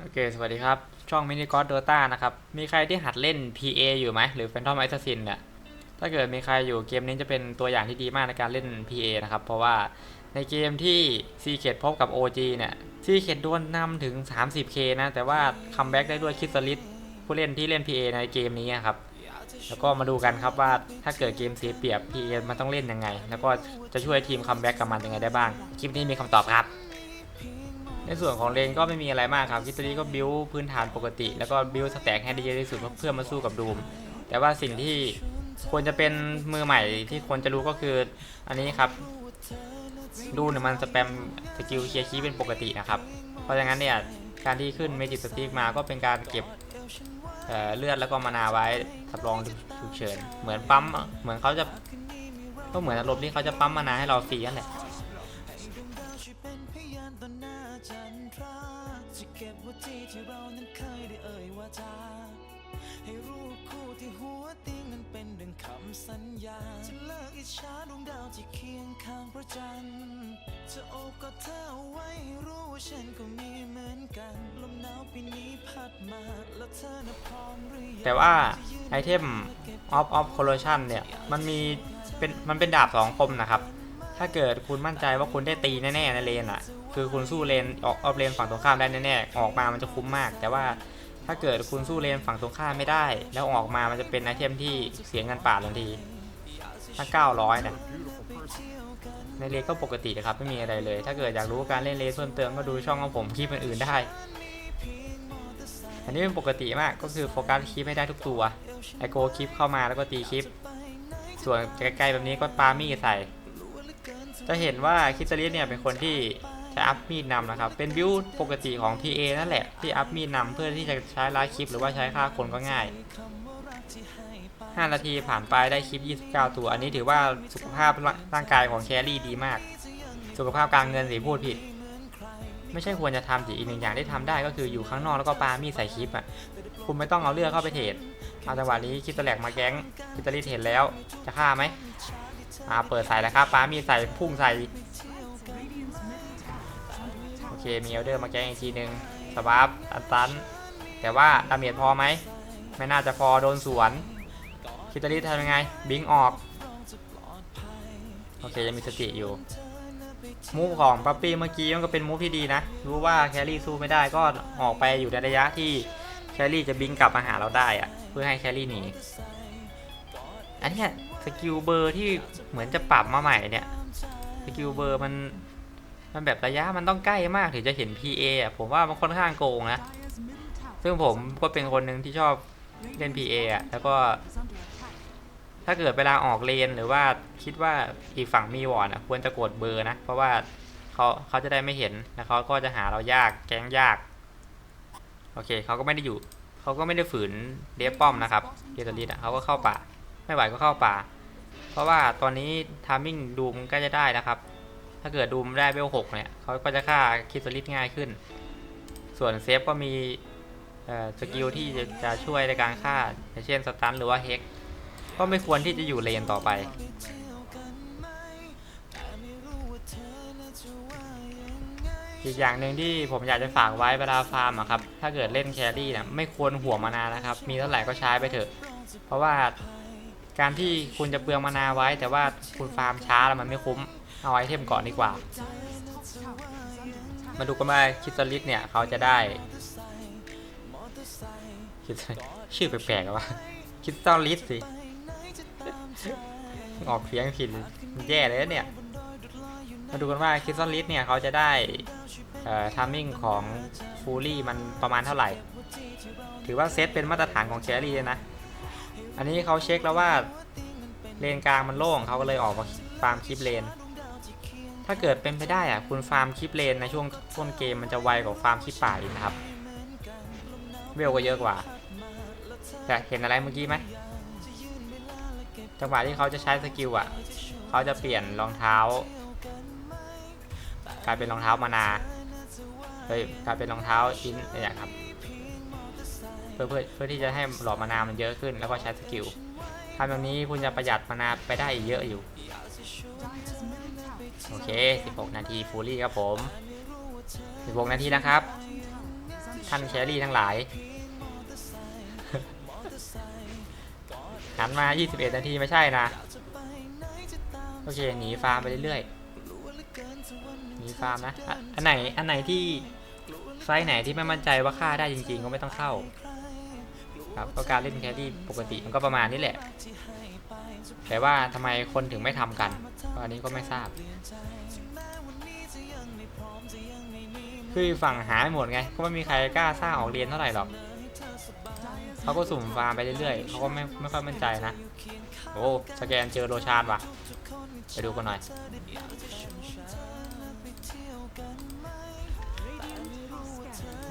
โอเค สวัสดีครับ ช่องมินิกอ d โดตานะครับ มีใครที่หัดเล่น PA อยู่ไหม หรือ Phantom Assassin เนี่ย ถ้าเกิดมีใครอยู่เกมนี้จะเป็นตัวอย่างที่ดีมากในการเล่น PA นะครับ เพราะว่าในเกมที่ c ีเคดพบกับ OG เนี่ย c ีเคดโดนนำถึง 30k นะ แต่ว่าคัมแบ็กได้ด้วยคิสลิสผู้เล่นที่เล่น PA ในเกมนี้ครับ แล้วก็มาดูกันครับว่าถ้าเกิดเกมเสียเปรียบ PA มันต้องเล่นยังไง แล้วก็จะช่วยทีมคัมแบ็กกับมันยังไงได้บ้าง คลิปนี้มีคำตอบครับ ในส่วนของเลนก็ไม่มีอะไรมากครับคิตอรี่ก็บิวพื้นฐานปกติ แล้วก็บิวสแต็กให้ได้เยอะที่สุดเพื่อมาสู้กับดูม แต่ว่าสิ่งที่ควรจะเป็นมือใหม่ที่ควรจะรู้ก็คืออันนี้ครับ ดูเนี่ยมันสแปมสกิลเคลียร์คีเป็นปกตินะครับ เพราะฉะนั้นเนี่ยการที่ขึ้นเมจิสติกมาก็เป็นการเก็บเเลือดแล้วก็มานาไว้สำรองฉุกเฉิน เหมือนปั๊มเหมือนเขาจะก็เหมือนอารมณ์ที่เขาจะปั๊มมานาให้เราฟรีนั่นแหละ จฉาดวงดาวที่เคียงข้างพระจันทร์จะโอบกอดเธอเอาไว้รู้ว่าฉันก็มีเหมือนกันลมหนาวปีนี้พัดมาแล้วเธอน่ะพร้อมหรือยังแต่ว่าไอเทม off off corrosion เนี่ยมันมีเป็นมันเป็นดาบสองคมนะครับ ถ้าเกิดคุณมั่นใจว่าคุณได้ตีแน่ๆในเลนอะ คือคุณสู้เลนออกออฟเลนฝั่งตรงข้ามได้แน่ๆออกมามันจะคุ้มมาก แต่ว่าถ้าเกิดคุณสู้เลนฝั่งตรงข้ามไม่ได้ แล้วออกมามันจะเป็นไอเทมที่เสียเงินป่าทันที ถ้า 900เนี่ยในเลนก็ปกติครับไม่มีอะไรเลย ถ้าเกิดอยากรู้การเล่นเลนเพิ่มเติมก็ดูช่องของผมคลิปอื่นๆได้ อันนี้เป็นปกติมากก็คือโฟกัสคลิปให้ได้ทุกตัวไอโกคลิปเข้ามาแล้วก็ตีคลิป ส่วนไกลๆแบบนี้ก็ปามีใส่ จะเห็นว่าคิตาลิสเนี่ยเป็นคนที่จะอัพมีดนำนะครับ เป็นบิวปกติของ PA นั่นแหละที่อัพมีดนำเพื่อที่จะใช้ไลฟ์คลิปหรือว่าใช้ฆ่าคนก็ง่าย 5 นาทีผ่านไปได้คลิป 29 ตัว อันนี้ถือว่าสุขภาพร่างกายของแครี่ดีมาก สุขภาพการเงินสิพูดผิด ไม่ใช่ควรจะทำสิอีกหนึ่งอย่างที่ทำได้ก็คืออยู่ข้างนอกแล้วก็ปามีใส่คลิปอะ คุณไม่ต้องเอาเลือดเข้าไปเทรดเอาจังหวะนี้คิดตะแหลกมาแก๊งคิดตะลีเทรดแล้ว จะฆ่าไหมอ่าเปิดใส่แล้วครับปามีใส่พุ่งใส่ โอเคมีเอลเดอร์มาแก๊งอีกทีหนึ่งสวาร์ปอันตัน แต่ว่าดาเมจพอไหม ไม่น่าจะพอโดนสวน คิตาลิทำยังไง บิงออก โอเคยังมีสติอยู่ มูฟของปั๊ปปี้เมื่อกี้มันก็เป็นมูฟที่ดีนะ รู้ว่าแครี่สู้ไม่ได้ก็ออกไปอยู่ในระยะที่แครี่จะบิงกลับมาหาเราได้อะเพื่อให้แครี่หนี อันนี้สกิลเบอร์ที่เหมือนจะปรับมาใหม่เนี่ยสกิลเบอร์มันมันแบบระยะมันต้องใกล้มากถึงจะเห็น PA อะผมว่ามันค่อนข้างโกงนะ ซึ่งผมก็เป็นคนหนึ่งที่ชอบเล่น PA อะแล้วก็ ถ้าเกิดเวลาออกเลนหรือว่าคิดว่าอีกฝั่งมีวอร์ดควรจะกดเบอร์นะ เพราะว่าเขาเขาจะได้ไม่เห็นแล้วเขาก็จะหาเรายากแก๊งยาก โอเคเขาก็ไม่ได้อยู่เขาก็ไม่ได้ฝืนเดฟป้อมนะครับเดตลิดอะเขาก็เข้าป่า ไม่ไหวก็เข้าป่า เพราะว่าตอนนี้ทามมิ่งดูมกล้จะได้นะครับ ถ้าเกิดดูมได้เวลหกเนี่ยเขาก็จะฆ่าคิสลิดง่ายขึ้น ส่วนเซฟก็มีเอ่อสกิลที่จะจะช่วยในการฆ่าอย่างเช่นสตันหรือว่าเฮก ก็ไม่ควรที่จะอยู่เลนต่อไป อีกอย่างหนึ่งที่ผมอยากจะฝากไว้เวลาฟาร์มอะครับ ถ้าเกิดเล่นแครี่เนี่ยไม่ควรห่วงมานานะครับ มีเท่าไหร่ก็ใช้ไปเถอะ เพราะว่าการที่คุณจะเปลืองมานาไว้ แต่ว่าคุณฟาร์มช้าแล้วมันไม่คุ้ม เอาไอเทมก่อนดีกว่า มาดูกันว่าคิสลิสเนี่ยเขาจะได้คิดชื่อแปลกๆอะวะคิสตัลลิสสิ ออกเสียงผิดแย่เลยเนี่ย มาดูกันว่าคิสตัลลิสเนี่ยเขาจะได้ทามมิ่งของฟูลี่มันประมาณเท่าไหร่ ถือว่าเซตเป็นมาตรฐานของแครี่ยนะ อันนี้เขาเช็คแล้วว่าเลนกลางมันโล่งเขาก็เลยออกมาฟาร์มคลิปเลน ถ้าเกิดเป็นไปได้อะคุณฟาร์มคลิปเลนในช่วงต้นเกมมันจะไวกว่าฟาร์มคลิปป่าอีกนะครับ เวลก็เยอะกว่าแต่เห็นอะไรเมื่อกี้ไหม จังหวะที่เขาจะใช้สกิลอะ เขาจะเปลี่ยนรองเท้า กลายเป็นรองเท้ามานาเฮ้ยกลายเป็นรองเท้าอินเนี่ยครับ เพื่อเพื่อเพื่อที่จะให้หลอดมานามันเยอะขึ้น แล้วก็ใช้สกิลทำแบบนี้คุณจะประหยัดมานาไปได้อีกเยอะอยู่ โอเค 16 นาทีฟูลี่ครับผม 16 นาทีนะครับ ท่านแครี่ทั้งหลาย หันมา 21 นาทีไม่ใช่นะ โอเค หนีฟาร์มไปเรื่อยๆ หนีฟาร์มนะอ,อันไหน อันไหนที่ไฟล์ไหนที่ไม่มั่นใจว่าฆ่าได้จริงๆ ก็ไม่ต้องเข้า ครับก็การเล่นแครี่ปกติมันก็ประมาณนี้แหละ แต่ว่าทำไมคนถึงไม่ทำกันอันนี้ก็ไม่ทราบ คือฝั่งหาไม่หมดไง ก็ไม่มีใครกล้าสร้างออกเรียนเท่าไหร่หรอก เขาก็สุ่มฟาร์มไปเรื่อยๆเขาก็ไม่ไม่ค่อยมั่นใจนะ โอ้สแกนเจอโรชานว่ะ ไปดูกันหน่อย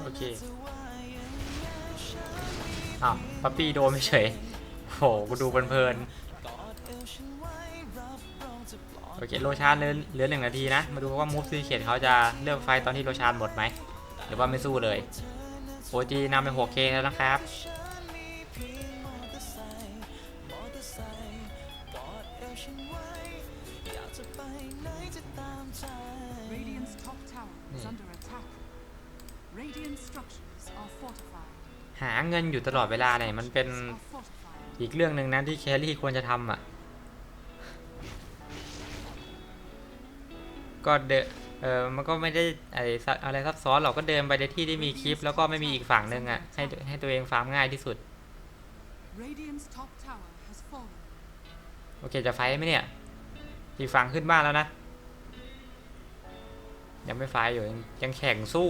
โอเค อ้าวปั๊ปปี้โดนไม่เฉยโหกูดูเพลินๆโอเคโรชานเหลือเหลือหนึ่งนาทีนะ มาดูว่ามูฟซีเขียนเขาจะเลือกไฟตอนที่โรชานหมดไหม หรือว่าไม่สู้เลย โอจีนำไป 6K แล้วนะครับ หาเงินอยู่ตลอดเวลาเนี่ยมันเป็น Are fortified. อีกเรื่องหนึ่งนะที่แครี่ควรจะทำอะ ก็เดนเออมันก็ไม่ได้ไอซับอะไรซับซ้อนหรอกก็เดินไปในที่ที่มีคลิป แล้วก็ไม่มีอีกฝั่งหนึ่งอะให้ให้ตัวเองฟาร์มง่ายที่สุด Radiant's top tower has fallen. โอเคจะไฟท์ไหมเนี่ยอีกฝั่งขึ้นบ้านแล้วนะ ยังไม่ไฟท์อยู่ยังยังแข่งสู้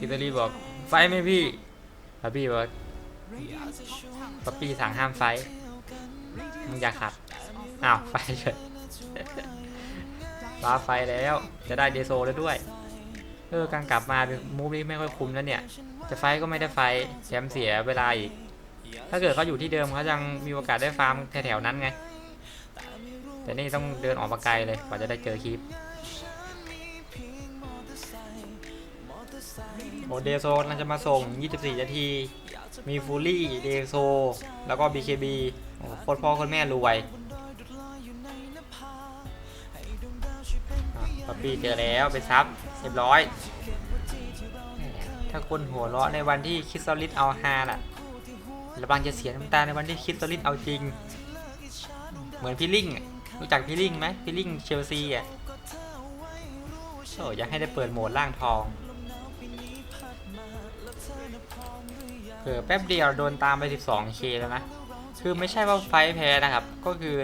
อิตาลีบอกไฟไหมพี่แล้วพี่บอกป๊อปปี้สั่งห้ามไฟมึงอย่าขัดอ้าวไฟเฉยว้าไฟแล้วจะได้เดโซแล้วด้วยเออการกลับมาเป็นมูฟนี่ไม่ค่อยคุ้มแล้วเนี่ย จะไฟก็ไม่ได้ไฟแถมเสียเวลาอีก ถ้าเกิดเขาอยู่ที่เดิมเขายังมีโอกาสได้ฟาร์มแถวๆนั้นไง แต่นี่ต้องเดินออกมาไกลเลยกว่าจะได้เจอคลิป โอเดโซน่าจะมาส่ง 24 นาที มีฟูลี่เดโซ แล้วก็ BKB โอ้โคตรพ่อโคตรแม่รวยป๊อปปี้เจอแล้วไปซับเรียบร้อย ถ้าคนหัวเราะในวันที่คิดซอลิดเอาฮาล่ะระวังจะเสียน้ำตาในวันที่คิดซอลิดเอาจริง เหมือนพี่ลิงรู้จักพี่ลิงไหมพี่ลิงเชลซีอะโอ้อยากให้ได้เปิดโหมดล่างทอง เผลอแป๊บเดียวโดนตามไป 12k แล้วนะ คือไม่ใช่ว่าไฟแพ้นะครับ ก็คือ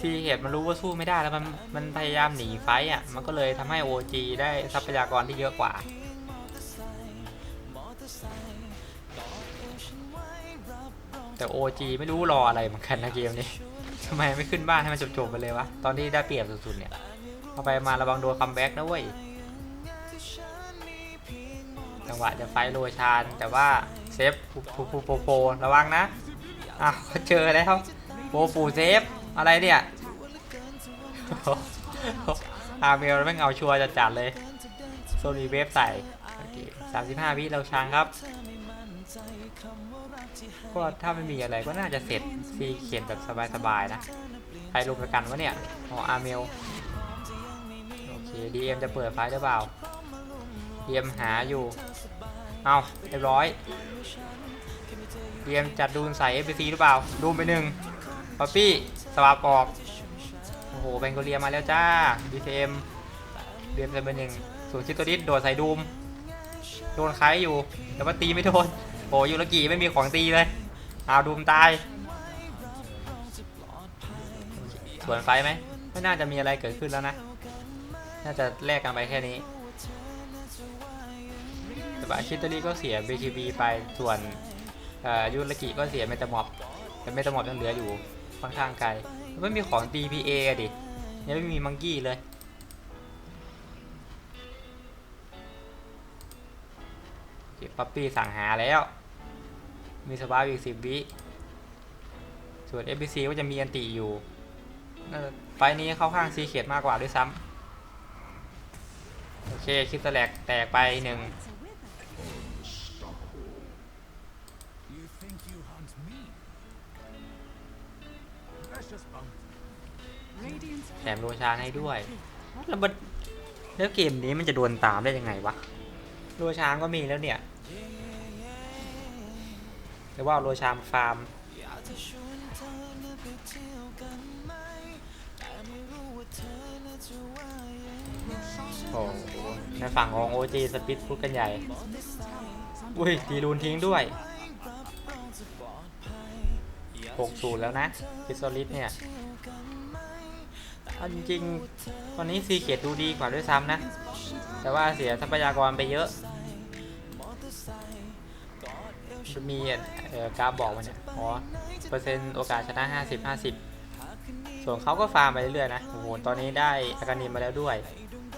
ซีเหตุมันรู้ว่าสู้ไม่ได้แล้วมันมันพยายามหนีไฟอะ มันก็เลยทำให้ OG ได้ทรัพยากรที่เยอะกว่า แต่ OG ไม่รู้รออะไรเหมือนกันนะเกมนี้ทำไมไม่ขึ้นบ้านให้มันจบๆไปเลยวะ ตอนที่ได้เปรียบสุดๆเนี่ย เอาไปมาระวังโดนคัมแบ็กนะเว้ย จังหวะจะไฟโรชานแต่ว่า ซฟปูปูปูปูปูระวังนะอ้าวเขาเจอแล้วโปปูเซฟอะไรเนี่ยอาเมลแม่งเอาชัวร์จะจัดเลยโซนีเวฟใส่โอเคสามสิบห้าวิเราช้างครับ ก็ถ้าไม่มีอะไรก็น่าจะเสร็จซีเขียนแบบสบายๆนะ ใครลงประกันวะเนี่ยอ๋ออาเมลโอเค DM จะเปิดไฟหรือเปล่า DM หาอยู่ เอาเรียบร้อย DM จัดดูนใส่ FPC หรือเปล่า ดูมไปหนึ่งป๊อปปี้สวับออก โอ้โหแบงโกเลียมาแล้วจ้า BCM เดือนเป็นหนึ่งส่วนชิตโตดิสโดดใส่ดูม โดนใครอยู่ แต่ว่าตีไม่โดนโอ้ยูรกิไม่มีของตีเลยเอาดูมตายสวนไฟไหมไม่น่าจะมีอะไรเกิดขึ้นแล้วนะ น่าจะแลกกันไปแค่นี้ แต่ว่าชิตอรี่ก็เสีย BKB ไปส่วนยูรกิก็เสียเมตาม็อบแต่เมตาม็อบยังเหลืออยู่ค่อนข้างไกลไม่มีของ DPA อะดิยังไม่มีมังกี้เลยป๊อปปี้สั่งหาแล้ว มีสปาร์อีกสิบวิส่วน FBC ก็จะมีอันติอยู่ไฟนี้เข้าข้างซีเ e ดมากกว่าด้วยซ้ำโอเค คลิปแตกแตกไปหนึ่ง แถมโรชานให้ด้วยแล้วมันแล้วเกมนี้มันจะโดนตามได้ยังไงวะรัวช้างก็มีแล้วเนี่ยหรือว่ารัวช้างฟาร์มโอ้โหในฝั่งของ OG สปิดพูดกันใหญ่ อุ้ยตีรูนทิ้งด้วยรับรองจะปลอดภัยอยาก6-0แล้วนะคิสลิสเนี่ย เอาจริงๆ ตอนนี้ซีเกตดูดีกว่าด้วยซ้ำนะ แต่ว่าเสียทรัพยากรไปเยอะ มีเอ่อกราฟบอกมาเนี่ยอ๋อเปอร์เซ็นต์โอกาสชนะ 50 50 ส่วนเขาก็ฟาร์มไปเรื่อยๆนะ โอ้โห ตอนนี้ได้อากานิมมาแล้วด้วย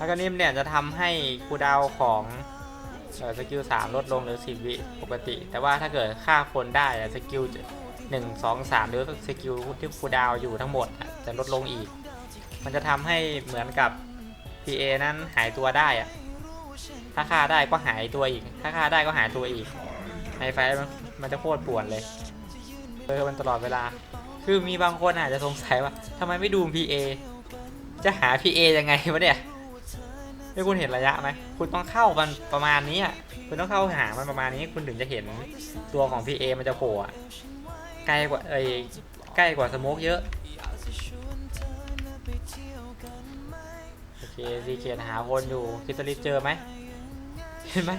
อากานิมเนี่ยจะทำให้คูดาวของสกิล 3 ลดลงเหรือ 10 วิปกติ แต่ว่าถ้าเกิดฆ่าคนได้สกิล 1 2 3 หรือสกิลที่คูดาวอยู่ทั้งหมดจะลดลงอีก มันจะทำให้เหมือนกับ PA นั้นหายตัวได้อะถ้าฆ่าได้ก็หายตัวอีก ถ้าฆ่าได้ก็หายตัวอีกในไฟมันมันจะโคตรปวนเลยเออมันตลอดเวลา คือมีบางคนอาจจะสงสัยว่าทำไมไม่ดู PA จะหา PA ยังไงวะเนี่ยไม่คุณเห็นระยะไหม คุณต้องเข้ามันประมาณนี้คุณต้องเข้าหามันประมาณนี้คุณถึงจะเห็นตัวของ PA มันจะโผล่ใกล้กว่าเอ้ยใกล้กว่าสโมกเยอะ เคซีเกียหาคนอยู่คิสลิสเจอไหมเห็นไหม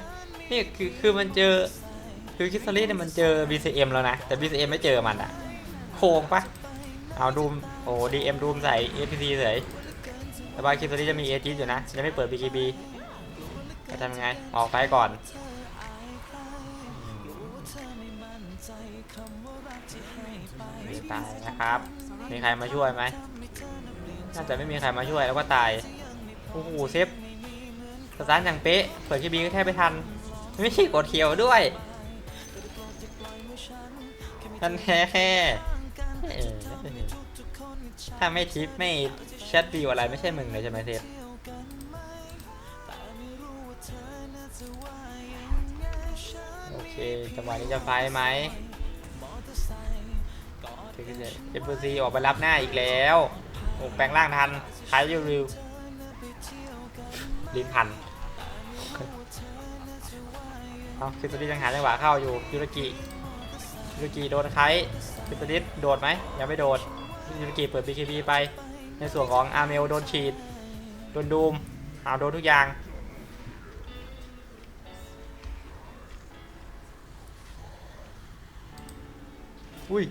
นี่คือคือมันเจอคือคิสลิสเนี่ยมันเจอ BCM แล้วนะ แต่ BCM ไม่เจอมันอะโค้งปะเอาดูมโอ้ DM ดูมใส่ APC เฉยแต่ว่าคิสลิสจะมีเอจิอยู่นะยังไม่เปิด BKB จะทำยังไง ออกไฟก่อนตายนะครับ มีใครมาช่วยไหมน่าจะไม่มีใครมาช่วยแล้วก็ตาย โอ้โหเซฟสตาร์ทอย่างเป๊ะ เปิดคีบีก็แทบไม่ทัน ไม่ใช่กดเขียวด้วยทันแค่แค่ถ้าไม่ทิปไม่แชทวิวอะไรไม่ใช่มึงเลยใช่ไหมเซฟโอเคจังหวะนี้จะไฟไหมเอฟซีออกไปรับหน้าอีกแล้ว โอ้แปลงร่างทันใช้ยูริว ลิ้นพันเอาคิสติยังหาจังหวะเข้าอยู่ยูรกิยูรกิโดนใครคิสติโดดไหมยังไม่โดดยูรกิเปิด BKB ไป ในส่วนของอาร์เมลโดนฉีด โดนดูมเอาโดนทุกอย่างอุ้ย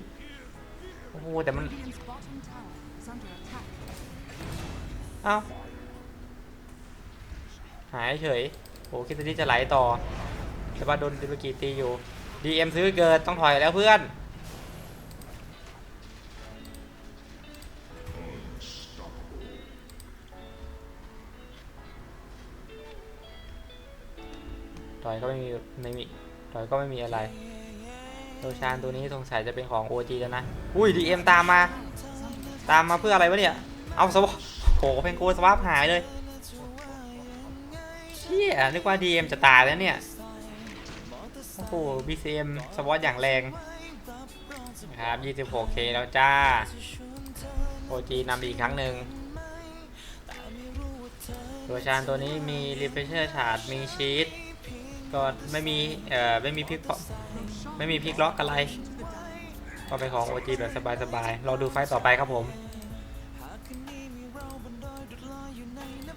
โอ้โหแต่มัน เอ้า หายเฉยโอ้คิดว่จะไหลต่อแต่ว่าโดนดิบกีตีอยู่ DM ซื้อเกินต้องถอยแล้วเพื่อนถอยก็ไม่มีไม่มีถอยก็ไม่มีอะไรโรชานตัวนี้สงสัยจะเป็นของ OG แล้วนะ อุ้ย DM ตามมา ตามมาเพื่ออะไรวะเนี่ย เอาสวอโหเพนโกสวาปหายเลย ชี่ยนึกว่า DM จะตายแล้วเนี่ย โอ้โห BCM สวอตอย่างแรงครับ 26K แล้วจ้า OG นำอีกครั้งหนึ่งตัวชานตัวนี้มี Refresher Chart มีชีตก็ไม่มี เอ่อ ไม่มีพลิกไม่มีพลิกล็อกอะไร ก็เป็นของ OG แบบสบายๆ เราดูไฟต่อไปครับผม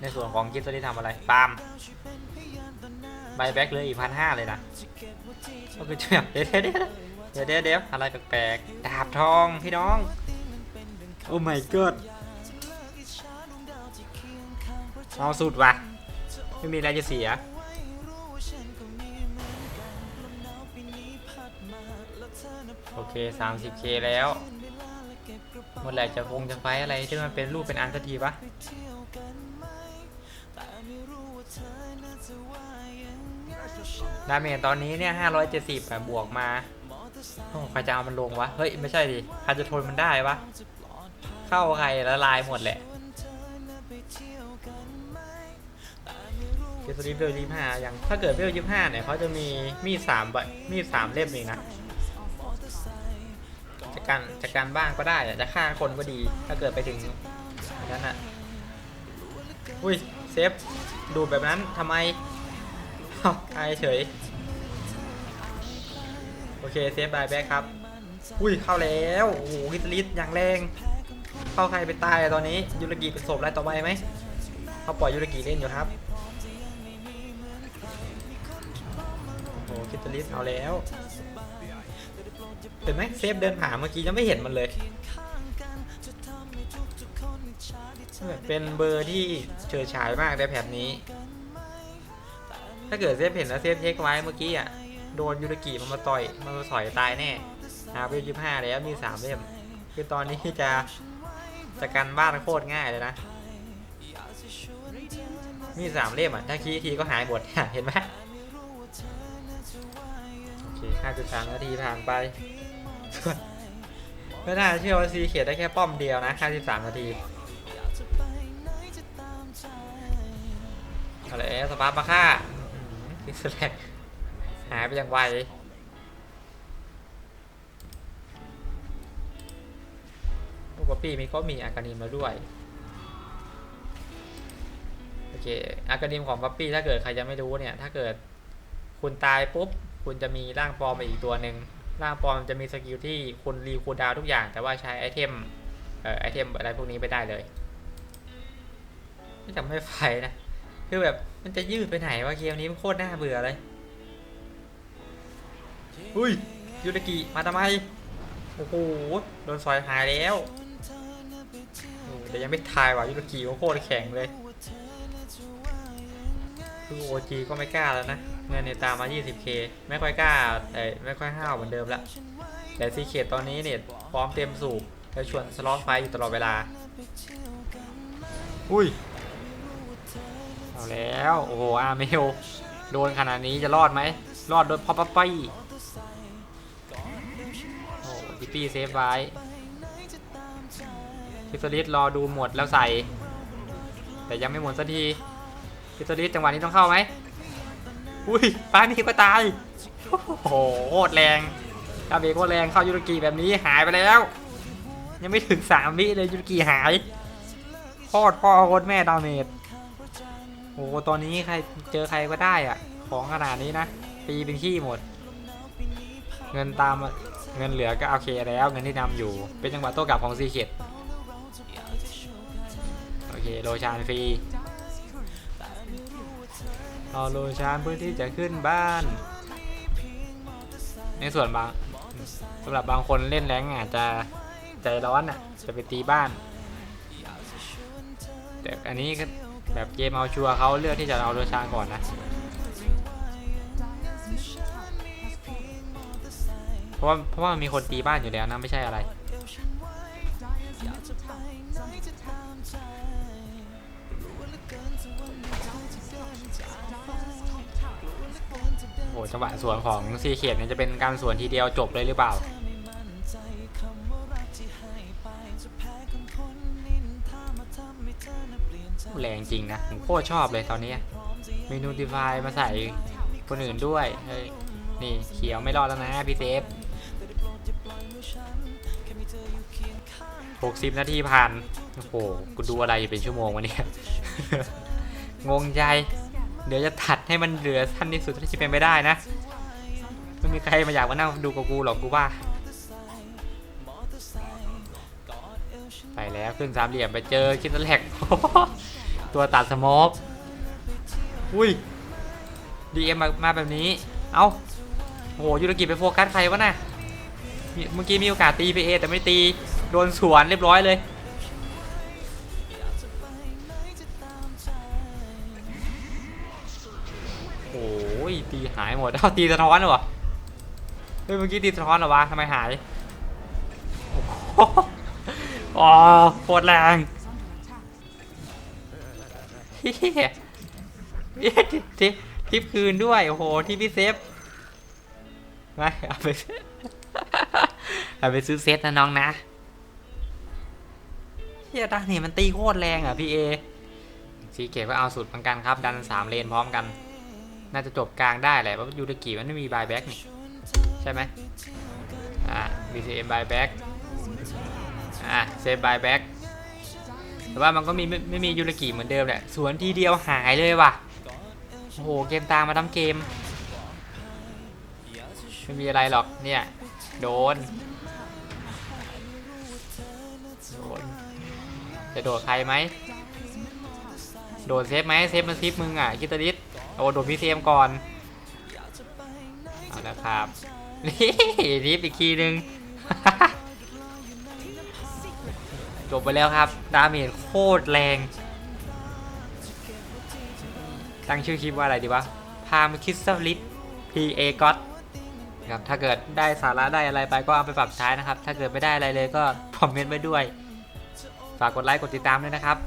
ในส่วนของกิฟต์ตัวนี้ทำอะไรปาล์มใบแบ็กเหลยอีกพันห้าเลยนะก็คือจะแบบเดี๋ยวเดี๋ยวเดี๋ยวเดี๋ยวเดี๋ยวอะไรแปลกๆดาบทองพี่น้อง โอ้ my god เอาสุดว่ะ ไม่มีอะไรจะเสียโอเค 30k แล้วเมื่อไหร่จะคงจะไฟท์อะไรที่มันเป็นรูปเป็นอันสักทีปะ ดาเมจตอนนี้เนี่ย570อะบบวกมาโอ้ใครจะเอามันลงวะ เฮ้ย ไม่ใช่ดิใครจะทนมันได้วะ เข้าใครละลายหมดแหละเกสติเบลยี่ห้าอย่างถ้าเกิดเบลยี่ห้าเนี่ยเขาจะมีมีดสามใบมีดสามเล่มเองนะจะกันจะกันบ้างก็ได้จะฆ่าคนก็ดี ถ้าเกิดไปถึงนั้นอะ อุ้ยเซฟดูแบบนั้นทำไม อ้าตายเฉย โอเคเซฟบายแบ็คครับ อุ้ยเข้าแล้ว โอ้โหฮิตลิสอย่างแรง เข้าใครไปตายอะตอนนี้ยูรกิเป็นศพอะไรต่อไปไหมเขาปล่อยยูรกิเล่นอยู่ครับ โอ้โหคิตลิสเอาแล้วเห็นไหมเซฟเดินผ่านเมื่อกี้ยังไม่เห็นมันเลย เป็นเบอร์ที่เฉิดฉายมากในแผนนี้ ถ้าเกิดเซฟเห็นแล้วเซฟเช็คไว้เมื่อกี้อะ โดนยูรกิมันมาต่อยมันมาสอยตายแน่หาไปยี่ห้าแล้วมีสามเล่ม คือตอนนี้จะจะกันบ้านโคตรง่ายเลยนะ มีสามเล่มอะ ถ้าคีทีก็หายหมดเห็นไหมโอเคห้าจุดสามนาทีผ่านไปไม่น่าเชื่อว่าซีเขียนได้แค่ป้อมเดียวนะ53นาทีเอาเลยสปาร์ตมาฆ่า พิสแลกหายไปอย่างไวปกติมีก็มีอากานิมมาด้วย โอเคอากานิมของป๊อปปี้ถ้าเกิดใครยังไม่รู้เนี่ย ถ้าเกิดคุณตายปุ๊บ คุณจะมีร่างปลอมมอีกตัวหนึ่งร่างปลอมจะมีสกิลที่คุณรีคูลดาวทุกอย่าง แต่ว่าใช้ไอเทม เอ่อไอเทมอะไรพวกนี้ไปได้เลยไม่จำไม่ไฟนะ คือแบบมันจะยืดไปไหนวะเกมนี้มันโคตรน่าเบื่อเลยอุ้ยยูตากิมาทำไมโอ้โหโดนซอยหายแล้วแต่ยังไม่ทายว่ะยูตากิโคตรแข็งเลยคือโอจีก็ไม่กล้าแล้วนะเงินเนี่ยตามมา 20k ไม่ค่อยกล้าแต่ไม่ค่อยห้าวเหมือนเดิมละแต่ซีเคตตอนนี้เนี่ยพร้อมเต็มสูบและชวนสล็อตไฟอยู่ตลอดเวลา อุ้ย เอาแล้ว โอ้โหอาร์เมลโดนขนาดนี้จะรอดไหม รอดโดยพอปปี้โอ้ดิปี้เซฟไว้พิซลิสรอดูหมดแล้วใส่ แต่ยังไม่หมดสักทีพิซลิสจังหวะนี้ต้องเข้าไหมอุ้ยป้านี่ก็ตาย โอ้โหโคตรแรงดาเบโคตรแรงเข้ายูรกิแบบนี้หายไปแล้ว ยังไม่ถึงสามวิเลยยูรกิหายโคตรพ่อโคตรแม่ดาเมจ โอ้โหตอนนี้ใครเจอใครก็ได้อะของขนาดนี้นะตีเป็นขี้หมด เงินตามเงินเหลือก็โอเคแล้ว เงินที่นำอยู่ เป็นจังหวะโต้กลับของซีเคดโอเคโลชานฟรี Dyer's turret has been killed. เอาโลชานเพื่อที่จะขึ้นบ้าน ในส่วนบางสำหรับบางคนเล่นแรงอาจจะใจร้อนอะจะไปตีบ้านแต่อันนี้ก็ แบบเกมเอาชัวร์เขาเลือกที่จะเอาโลชาก่อนนะ เพราะว่าเพราะว่ามีคนตีบ้านอยู่แล้วนะไม่ใช่อะไร โอ้โหจังหวะสวนของซีเขียดเนี่ยจะเป็นการสวนทีเดียวจบเลยหรือเปล่า แรงจริงนะ ผมโคตรชอบเลยตอนนี้ เมนูติฟายมาใส่คนอื่นด้วยเฮ้ยนี่เขียวไม่รอดแล้วนะพี่เซฟ60นาทีผ่าน โอ้โห กูดูอะไรอยู่เป็นชั่วโมงวะเนี่ย งงใจ เดี๋ยวจะตัดให้มันเหลือสั้นที่สุดที่จะเป็นไปได้นะ ไม่มีใครมาอยากมานั่งดูกับกูหรอกกูว่า ไปแล้วขึ้นสามเหลี่ยมไปเจอคิดแลก ตัวตัดสโมกอุ้ยดีเอ็มมาแบบนี้ เอ้าโหยูรกิไปโฟกัสใครวะน่ะเมื่อกี้มีโอกาสตีไปเอแต่ไม่ตี โดนสวนเรียบร้อยเลยโอ้ยตีหายหมดเอาตีสะท้อนเหรอเฮ้ยเมื่อกี้ตีสะท้อนเหรอวะทำไมหาย โอ้โหอ๋อโคตรแรง เฮ้ยทิปทิปคืนด้วย โอ้โห ที่พี่เซฟมาเอาไปเอาไปซื้อเซตนะน้องนะเฮียดังนี่มันตีโคตรแรงอะพี่เอซีเกตก็เอาสุดเหมือนกันครับ ดันสามเลนพร้อมกัน น่าจะจบกลางได้แหละเพราะยูดากิมันไม่มีบายแบ็กนี่ใช่ไหมอ่า BCM buyback อ่าเซฟ buyback Dyer's แแต่ว่ามันก็มีไม่ไม่มียูรากิเหมือนเดิมแหละสวนทีเดียวหายเลยว่ะโอ้โหเกมตามมาทั้งเกมไม่มีอะไรหรอกเนี่ยโดนโดนจะโดดใครไหมโดดเซฟไหมเซฟมันซิฟมึงอะคิตาลิสโอ้โดดพีเซมก่อนเอาละครับนี่ริฟอีกทีนึง จบไปแล้วครับ ดาเมจโคตรแรง ตั้งชื่อคลิปว่าอะไรดีวะ พามคิสลิส PA God ครับ ถ้าเกิดได้สาระได้อะไรไปก็เอาไปปรับใช้นะครับ ถ้าเกิดไม่ได้อะไรเลยก็คอมเมนต์ไว้ด้วย ฝากกดไลค์กดติดตามด้วยนะครับ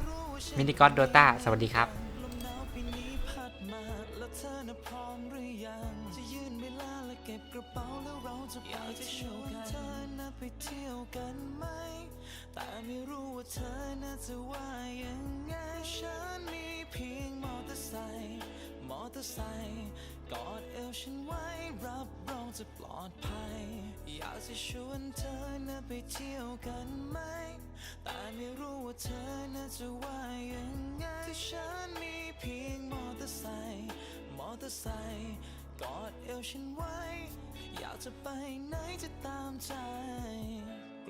มินิกอดโดตาสวัสดีครับเธอนะพร้อมหรือยังจะยืนเวลาและเก็บกระเป๋าแล้วเราจะไปเที่ยวกัน ไปเที่ยวกันไหม แต่ไม่รู้ว่าเธอน่ะจะว่ายังไง ฉันมีเพียงมอเตอร์ไซค์มอเตอร์ไซค์กอดเอวฉันไว้ รับรองจะปลอดภัย อยากจะชวนเธอน่ะไปเที่ยวกันไหม แต่ไม่รู้ว่าเธอน่ะจะว่ายังไงที่ฉันมีเพียงมอเตอร์ไซค์มอเตอร์ไซค์ กอดเอวฉันไว้ อยากจะไปไหนจะตามใจ